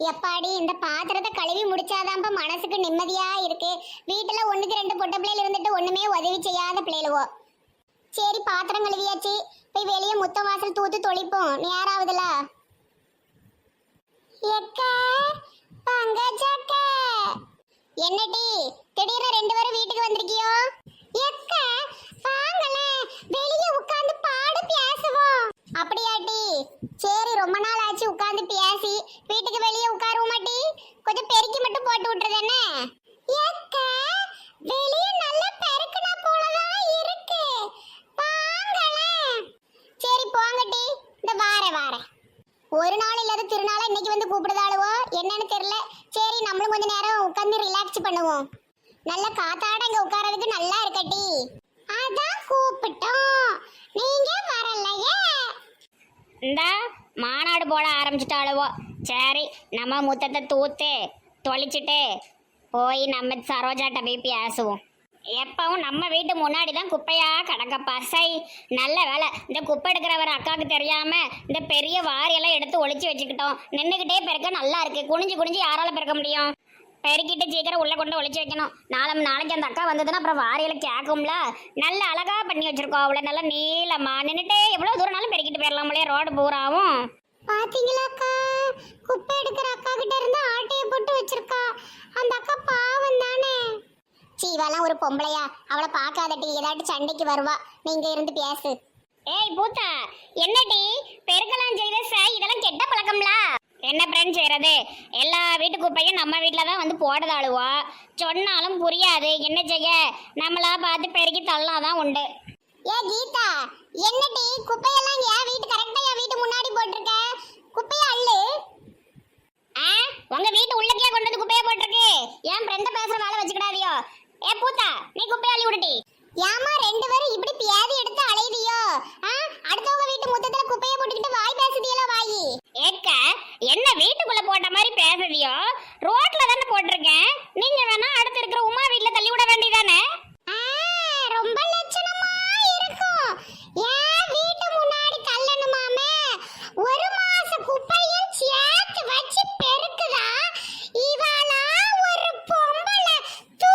எப்பாடி இந்த பாத்திரத்தை கழுவி முடிச்சாதான்ப்பா மனசுக்கு நிம்மதியா இருக்கு. வீட்டுல ஒண்ணுக்கு ரெண்டு பொட்ட பிள்ளைல இருந்துட்டு ஒண்ணுமே உதவி செய்யாத பிள்ளைகளுவோ. சரி பாத்திரம் கழுவியாச்சு. போய் வெளியே முத்த வாசல் தூத்து தொளிப்போம். நேராவதுல. என்னடி திடீர்னு ரெண்டு பேரும் வீட்டுக்கு வந்திருக்கியோ எக்கா வாங்களே வெளியே உட்கார்ந்து பாடு பேசுவோம் அப்படியாட்டி சரி ரொம்ப நாள் ஆச்சு உட்கார்ந்து பேசி வீட்டுக்கு வெளியே உட்காருவோம் மாட்டி கொஞ்சம் பெருக்கி மட்டும் போட்டு விட்டுறதானே எக்கா வெளியே நல்ல பெருக்குனா போலதான் இருக்கு வாங்களே சரி போங்கட்டி இந்த வாரேன் வாரேன் ஒரு நாள் இல்லாத திருநாளா இன்னைக்கு வந்து கூப்பிடுதாளுவோ? என்னன்னு தெரியல. சரி நம்மளும் கொஞ்ச நேரம் உட்காந்து ரிலாக்ஸ் பண்ணுவோம். நல்ல காத்தாட இங்க உட்காரதுக்கு நல்லா இருக்கட்டி அதான் கூப்பிட்டோம். நீங்க வரலையே. இந்த மாநாடு போட ஆரம்பிச்சிட்டாளுவோ. சரி நம்ம முத்தத்தை தூத்து தொளிச்சிட்டு போய் நம்ம சரோஜாட்ட போய் பேசுவோம். எப்பவும் நம்ம வீட்டு முன்னாடி தான் குப்பையா கிடக்கப்பா. சை நல்ல வேலை. இந்த குப்பை எடுக்கிறவர் அக்காவுக்கு தெரியாம இந்த பெரிய வாரியெல்லாம் எடுத்து ஒழிச்சு வச்சுக்கிட்டோம். நின்றுக்கிட்டே பெருக்க நல்லா இருக்கு. குனிஞ்சு குனிஞ்சு யாரால பெருக்க முடியும்? பெருக்கிட்டு சீக்கிரம் உள்ள கொண்டு ஒழிச்சு வைக்கணும். நாளை நாளைக்கு அந்த அக்கா வந்ததுன்னா அப்புறம் வாரியில கேட்கும்ல நல்ல அழகா பண்ணி வச்சிருக்கோம் அவ்வளோ நல்லா நீளமா நின்றுட்டு எவ்வளவு தூரம்னாலும் பெருக்கிட்டு போயிடலாம் இல்லையா ரோடு பூராவும். பாத்தீங்களாக்கா குப்பை எடுக்கிற அக்கா கிட்ட இருந்து ஆட்டையை போட்டு வச்சிருக்கா. அந்த அக்கா பாவம் தானே. சீவாலாம் ஒரு பொம்பளையா. அவளை பார்க்காதட்டி ஏதாட்டு சண்டைக்கு வருவா. நீங்க இருந்து பேசு. ஏய் பூத்தா என்னடி? பெருக்கலாம் செய்த சாய் இதெல்லாம் கெட்ட பழக்கம்ல? என்ன ஃப்ரெண்ட் செய்யறது எல்லா வீட்டு குப்பையும் நம்ம வீட்டில் தான் வந்து போடுதாளுவா. சொன்னாலும் புரியாது. என்ன செய்ய? நம்மளா பார்த்து பெருக்கி தள்ளாதான் உண்டு. ஏ கீதா என்னடி? குப்பையெல்லாம் என் வீட்டு கரெக்டா என் வீட்டு முன்னாடி போட்டிருக்க குப்பைய அள்ளு ஆ உங்க வீட்டு உள்ளக்கே கொண்டு வந்து குப்பையை போட்டிருக்கு ஏன் ஃப்ரெண்ட பேசுற வேலை வச்சுக்கிடாதியோ ஏ பூத்தா நீ குப்பையை அள்ளி விடுடி ஏமா ரெண்டு பேரும் இப்படி பியாதி எடுத்து அலையுதியோ ஆ? அடுத்தவங்க வீட்டு முத்தத்துல குப்பைய போட்டுக்கிட்டு வாய் பேசுதியல வாயி ஏக்க என்ன வீட்டுக்குள்ள போட்ட மாதிரி பேசுதியோ ரோட்ல தானே போட்டிருக்கேன். நீங்க வேணா அடுத்து இருக்கிற உமா வீட்ல தள்ளி விட வேண்டியதானே? ரொம்ப லட்சணமா இருக்கும். ஏன் வீட்டு முன்னாடி தள்ளணுமாமே ஒரு மாச குப்பையும் சேர்த்து வச்சு பெருக்குதா? இவளா ஒரு பொம்பளை. தூ.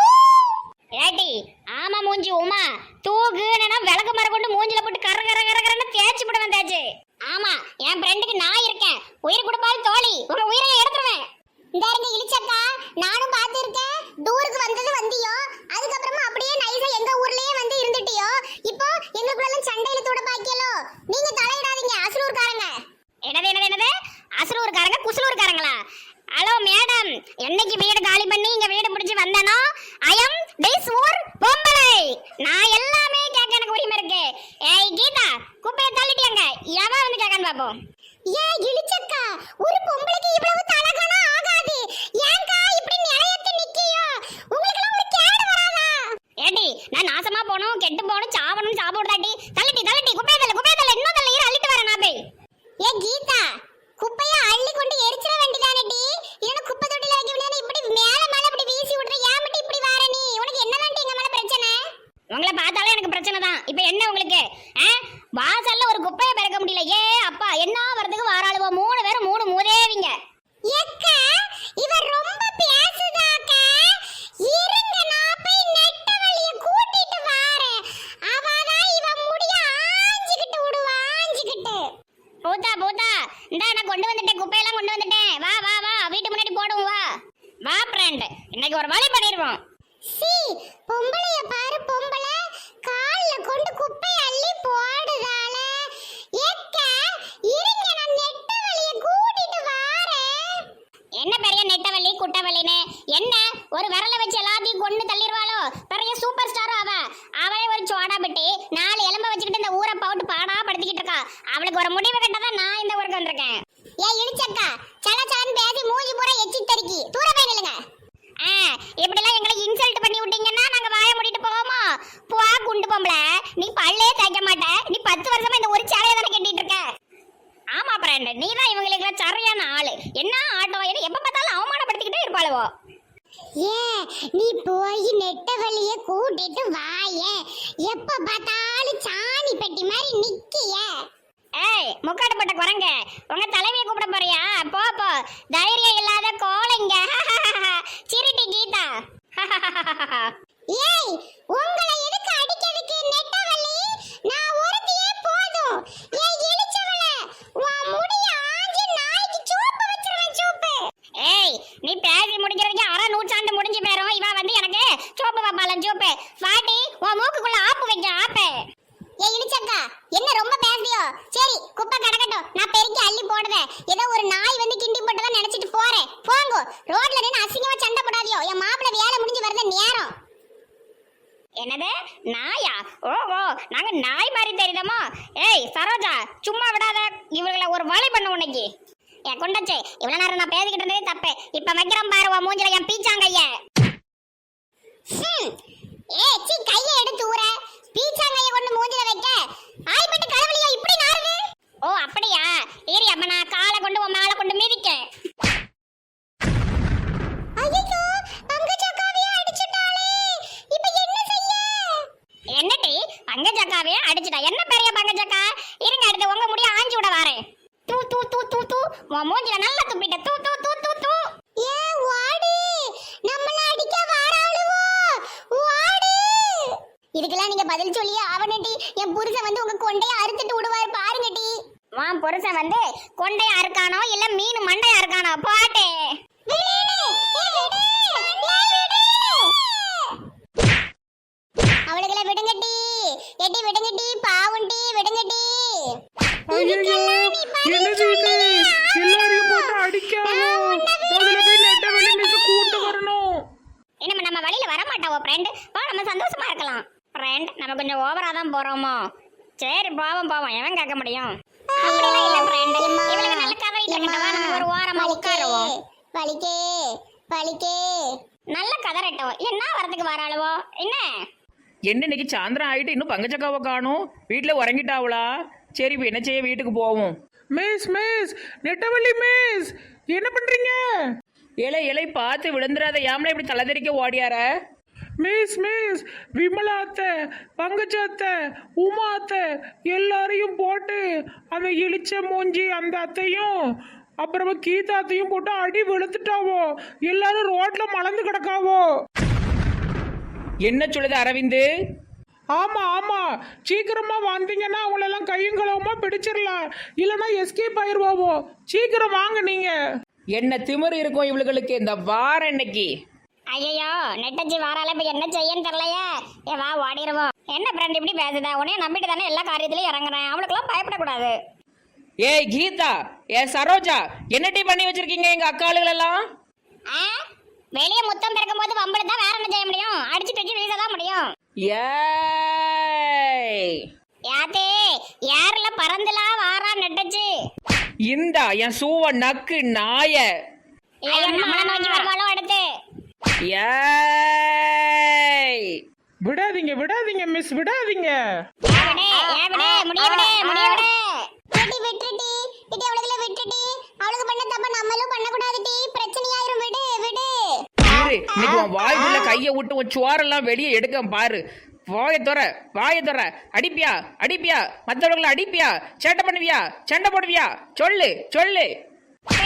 ஏடி ஆமா மூஞ்சி உமா. தூக்குனா விளக்கு மரம் கொண்டு மூஞ்சில போட்டு கர கர கர கரன்னு தேய்ச்சி விட வந்தாச்சு. ஆமா என் ஃப்ரெண்டுக்கு நான் இருக்கேன். உயிர் கொடுப்பாலும் தோழி. உங்க உயிரை எடுத்துருவேன். இந்த இருந்து இழிச்சக்கா நானும் பார்த்துருக்கேன் டூருக்கு வந்தது வந்தியோ அதுக்கப்புறமா அப்படியே நைஸா எங்க ஊர்லயே வந்து இருந்துட்டியோ இப்போ எங்களுக்குள்ள சண்டையில தூட பாக்கியலோ நீங்க தலையிடாதீங்க அசலூர்காரங்க என்னது என்னது என்னது அசலூர்காரங்க குசலூர்காரங்களா ஹலோ மேடம் என்னைக்கு வீடு காலி பண்ணி இங்க வீடு பிடிச்சு வந்தனோ ஐயம் திஸ் ஊர் பொம்பளை நான் எல்லாமே கேட்க எனக்கு உரிமை இருக்கு ஏய் கீதா குப்பையை தள்ளிட்டியாங்க எவன் வந்து கேட்கான்னு பாப்போம் ஏ இழிச்சக்கா ஒரு பொம்பளைக்கு இவ்வளவு தலகணம் ஆகாது ஏன்க்கா இப்படி நிலையத்து நிக்கியோ உங்களுக்கு ஒரு கேடு வராதா ஏடி நான் நாசமா போகணும் கெட்டு போகணும் சாவணும் சாப்பிடுதாட்டி தள்ளிட்டி தள்ளிட்டி குப்பையை தள்ளு குப்பையை தள்ளு இன்னும் தள்ளு இரு, அள்ளிட்டு வரேன் நான் போய் ஏ கீதா குப்பைய அள்ளி கொண்டு எரிச்சிட வேண்டியதானடி இல்லனா குப்பை தொட்டில வைக்க வேண்டியதானே இப்படி மேல மேல இப்படி வீசி விடுற ஏன் மட்டும் இப்படி வார நீ உனக்கு என்னதான் எங்க மேல பிரச்சனை உங்களை பார்த்தாலே எனக்கு பிரச்சனை தான் இப்போ என்ன உங்களுக்கு? ஆ? வாசல்ல ஒரு குப்பையை பிறக்க முடியல. ஏ அப்பா என்ன வரதுக்கு வாராளுவோ? மூணு பேரும் மூணு மூதேவிங்க. எக்கா இவ ரொம்ப பேசுதாக்கா இருங்க நான் போய் நெட்ட வழிய கூட்டிட்டு வாரேன். அவதான் இவ முடிய ஆஞ்சிக்கிட்டு விடுவா ஆஞ்சிக்கிட்டு. பூத்தா பூத்தா இந்தா நான் கொண்டு வந்துட்டேன். குப்பையெல்லாம் கொண்டு வந்துட்டேன். வா வா வா. வீட்டு முன்னாடி போடுவோம் வா. வா ஃப்ரெண்ட் இன்னைக்கு ஒரு வழி பண்ணிடுவோம் சி பொம்பளைய பாரு பொம்பளை. கால்ல கொண்டு குப்பை அள்ளி போடுதால ஏக்க இருங்க நான் நெட்டவளிய கூட்டிட்டு வாரேன் என்ன பெரிய நெட்டவள்ளி குட்டவள்ளின்னு? என்ன ஒரு விரல வச்சு எல்லாத்தையும் கொண்டு தள்ளிடுவாளோ? பெரிய சூப்பர் ஸ்டார் அவ. அவளே ஒரு சோடா பெட்டி நாலு எலும்ப வச்சுக்கிட்டு இந்த ஊரை போட்டு பாடா படுத்திக்கிட்டு இருக்கா. அவளுக்கு ஒரு முடிவு கட்டதான் நான் இந்த ஊருக்கு வந்திருக்கேன். ஏ இடிச்சக்கா. சல சலன்னு பேசி மூஞ்சி பூரா எச்சி தடுக்கி தூர போய் நில்லுங்க. ஆ இப்படிலாம் எங்களை பல்லே தேய்க்க மாட்டேன் நீ பத்து வருஷமா இந்த ஒரு சேலையை தானே கட்டிட்டு இருக்க? ஆமா பிராண்ட் நீ தான் இவங்களுக்கு சரியான ஆளு. என்ன ஆட்டோ என்ன எப்ப பார்த்தாலும் அவமானப்படுத்திக்கிட்டே இருப்பாளுவோ. ஏ நீ போய் நெட்ட வழிய கூட்டிட்டு வாயே. எப்ப பார்த்தாலும் சாணி பெட்டி மாதிரி நிக்கிய. ஏய் முக்காடுப்பட்ட குரங்க. உங்க தலைவியை கூப்பிட போறியா? போ போ. தைரியம் இல்லாத கோலைங்க சிரிட்டி கீதா. ஏய் உங்களை என்னது? நாயா? ஓ ஓ நாங்க நாய் மாதிரி தெரியுதமா ஏய் சரோஜா சும்மா விடாத. இவர்களை ஒரு வழி பண்ண உன்னைக்கு என் கொண்டாச்சே இவ்வளவு நேரம் நான் பேசிக்கிட்டு இருந்ததே தப்பு. இப்ப வைக்கிறோம் பாரு உன் மூஞ்சில என் பீச்சாங்கைய ஹம். ஏ சீ கையை எடுத்து ஊற பீச்சாங்கைய கொண்டு மூஞ்சில வைக்க ஆய்பட்டு கலவலியோ இப்படி நாறுது ஓ அப்படியா ஏறி அப்ப நான் காலை கொண்டு உன் மேல கொண்டு மிதிக்கேன் ஐயோ பங்கஜக்காவிய அடிச்சிட்டாளே இப்போ என்ன செய்ய என்னடி பங்கஜக்காவே அடிச்சிட்டா என்ன பெரிய பங்கஜக்கா இருங்க அடுத்து உங்க முடிய ஆஞ்சி விட வாரேன் தூ தூ தூ தூ தூ உன் மூஞ்சில நல்லா துப்பிட்ட தூ தூ தூ தூ தூ ஏ வாடி நம்மள அடிக்க வராளுவோ வாடி இதுக்கெல்லாம் நீங்க பதில் சொல்லியே ஆவணட்டி என் புருஷன் வந்து உங்க கொண்டைய அறுத்துட்டு விடுவாரு பாருங்கடி உன் புருஷன் வந்து கொண்டையா இருக்கானோ இல்ல மீன் மண்டையா இருக்கானோ பாட்டு அவளுகளை விடுங்கட்டி எட்டி விடுங்கட்டி பாவுண்டி விடுங்கட்டி ஐயோ என்னது இது எல்லாரையும் போட்டு அடிக்காமோ முதல்ல போய் நெட்ட வெளி மிஸ் கூட்டு வரணும் இனிமே நம்ம வழியில வர மாட்டாவோ ஃப்ரெண்ட் வா நம்ம இருக்கலாம் ஃப்ரெண்ட் நம்ம கொஞ்சம் ஓவரா தான் போறோமோ? சரி போவோம் போவோம். எவன் கேட்க முடியும்? அப்படிலாம் இல்ல ஃப்ரெண்ட் இவளுக்கு நல்ல கதை இருக்கட்டவா நம்ம ஒரு ஓரமா உட்காருவோம். வலிக்கே வலிக்கே. நல்ல கதறட்டும் என்ன வரதுக்கு வராளுவோ? என்ன? என்ன இன்னைக்கு சாயந்தரம் ஆயிட்டு இன்னும் பங்கச்சக்காவை காணும்? வீட்டில் உறங்கிட்டாவளா? சரி இப்போ என்ன செய்ய? வீட்டுக்கு போவோம். மிஸ் மிஸ் நெட்டவள்ளி மிஸ் என்ன பண்றீங்க? இலை இலை பார்த்து விழுந்துடாத யாமல இப்படி தலைதறிக்க ஓடியார? Miss miss. விமலா அத்தை பங்கஜ அத்தை உமா அத்தை எல்லாரையும் போட்டு அந்த இளிச்ச மூஞ்சி அந்த அத்தையும் அப்புறமா கீதா அத்தையும் போட்டு அடி வெளுத்துட்டாவோ. எல்லாரும் ரோட்ல மலர்ந்து கிடக்காவோ. என்ன சொல்லுது அரவிந்து? ஆமா ஆமா. சீக்கிரமா வந்தீங்கன்னா அவங்களெல்லாம் கையும் களவுமா பிடிச்சிடலாம் இல்லைன்னா எஸ்கேப் ஆயிருவாவோ. சீக்கிரம் வாங்க நீங்க. என்ன திமிரு இருக்கும் இவளுகளுக்கு இந்த வாரம் இன்னைக்கு? ஐயோ நெட்டச்சி வாரால இப்ப என்ன செய்யன்னு தெரியலையே. ஏ வா ஓடிடுவோம் என்ன ஃப்ரெண்ட் இப்படி பேசுதா? உன்னைய நம்பிட்டு தானே எல்லா காரியத்திலயும் இறங்குறேன். அவளுக்கெல்லாம் பயப்படக்கூடாது. ஏய் கீதா ஏ சரோஜா என்னடி பண்ணி வச்சிருக்கீங்க எங்க அக்காளுகளெல்லாம் ஆ? வெளியே முத்தம் பிறக்கும் போது வம்பளை தான் வேற என்ன செய்ய முடியும்? அடிச்சு தூக்கி வீச தான் முடியும். ஏய்! யாத்தே யாருல பறந்துலாம் வாரா நெட்டச்சு? இந்தா என் சூவ நக்கு நாய. ஐயோ நம்மள நோக்கி வருவாளோ அடுத்து? ஏய் விடாதீங்க விடாதீங்க மிஸ் விடாதீங்க. வாய்க்குள்ள கையை விட்டு உன் சுவாரெல்லாம் வெளியே எடுக்க பாரு. வாய துற வாய துற. அடிப்பியா அடிப்பியா? மற்றவர்களை அடிப்பியா? சேட்டை பண்ணுவியா? சண்டை போடுவியா? சொல்லு சொல்லு.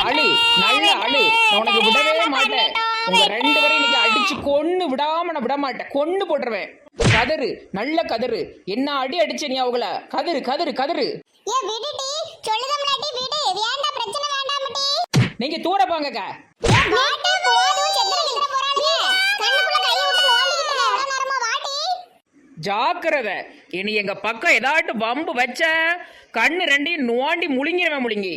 அழு நல்ல அழு. உனக்கு விடவே மாட்டேன். உங்க ரெண்டு பேரும் இன்னைக்கு அடிச்சு கொன்னு விடாம நான் விட மாட்டேன். கொன்னு போட்டுருவேன். கதறு நல்ல கதறு. என்ன அடி அடிச்ச நீ அவங்கள? கதறு கதறு கதறு. ஏ விடுடி சொல்லுதம்லாட்டி விடு. வேண்டாம் பிரச்சனை வேண்டாம்டி நீங்க தூர போங்கக்கா வாட்டி போதும் செத்துற கிட்ட போறானுங்க கண்ணுக்குள்ள கையை விட்டு நோண்டிக்கிட்டு எவ்வளவு நேரமா வாட்டி? ஜாக்கிரதை. இனி எங்க பக்கம் ஏதாட்டும் வம்பு வச்ச கண்ணு ரெண்டையும் நோண்டி முழுங்கிடுவேன் முழுங்கி.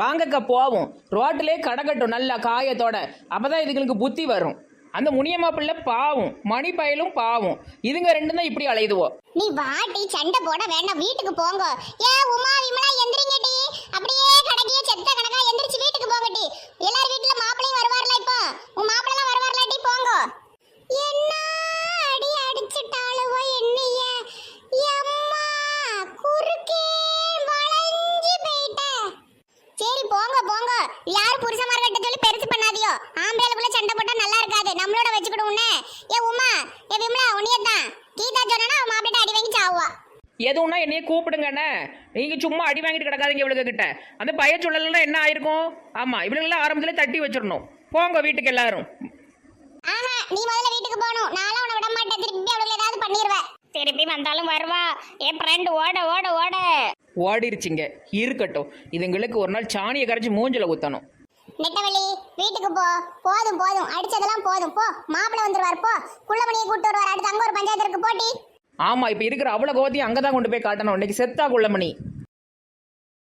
வாங்கக்கா போவோம். ரோட்டிலே கடக்கட்டும் நல்லா காயத்தோட. அப்பதான் இதுங்களுக்கு புத்தி வரும். அந்த முனியம்மா பிள்ளை பாவம். மணி பயலும் பாவம். இதுங்க ரெண்டும் தான் இப்படி அலையுதுவோ. நீ வாட்டி சண்டை போட வேண்டாம். வீட்டுக்கு போங்க. ஏ உமா விமலா எந்திரிங்கடி அப்படியே கடக்கி செத்த கணக்கா எந்திரிச்சு வீட்டுக்கு போங்கடி எல்லார் வீட்டுல மாப்பிளையும் வருவார்ல இப்போ உன் மாப்பிள்ளை வருவார்லாட்டி போங்க என்ன அடி அடிச்சிட்டாளுவோ என்னைய எம்மா குறுக்கே வளைஞ்சு போயிட்டேன் சரி போங்க போங்க யார் புருஷமார்கிட்ட சொல்லி பெருசு பண்ணாதியோ ஆம்பளைக்குள்ள சண்டை போட்டா நல்லா இருக்காது நம்மளோட வச்சுக்கிடுவோன்னே ஏ உமா ஏ விமலா உன்னையத்தான் கீதா சொன்னா அவன் மாப்பிள்ளை அடி வாங்கி சாவா எதுவும்னா என்னைய கூப்பிடுங்கண்ணே. நீங்க சும்மா அடி வாங்கிட்டு கிடக்காதீங்க இவளுக கிட்ட அந்த பய சொல்லலாம் என்ன ஆயிருக்கும்? ஆமா இவளுங்கெல்லாம் ஆரம்பத்துல தட்டி வச்சிடணும். போங்க வீட்டுக்கு எல்லாரும். ஆஹா நீ முதல்ல வீட்டுக்கு போகணும். நானும் உன்னை விட மாட்டேன். திருப்பி அவளுக்கு ஏதாவது பண்ணிடுவேன் திருப்பி வந்தாலும் வருவா. என் ஃப்ரெண்டு ஓட ஓட ஓட. ஓடிருச்சுங்க. இருக்கட்டும். இதுங்களுக்கு ஒரு நாள் சாணியை கரைச்சி மூஞ்சில ஊத்தணும். நெட்டவள்ளி வீட்டுக்கு போ. போதும் போதும். அடிச்சதெல்லாம் போதும். போ. மாப்பிள்ளை வந்துருவார். போ. குள்ளமணியை கூட்டு வருவார். அடுத்து அங்க ஒரு பஞ்சாயத்து இருக்கு. போட்டி. ஆமா இப்ப இருக்கிற அவ்வளவு கோவத்தையும் அங்கதான் கொண்டு போய் காட்டணும். இன்னைக்கு செத்தா குள்ளமணி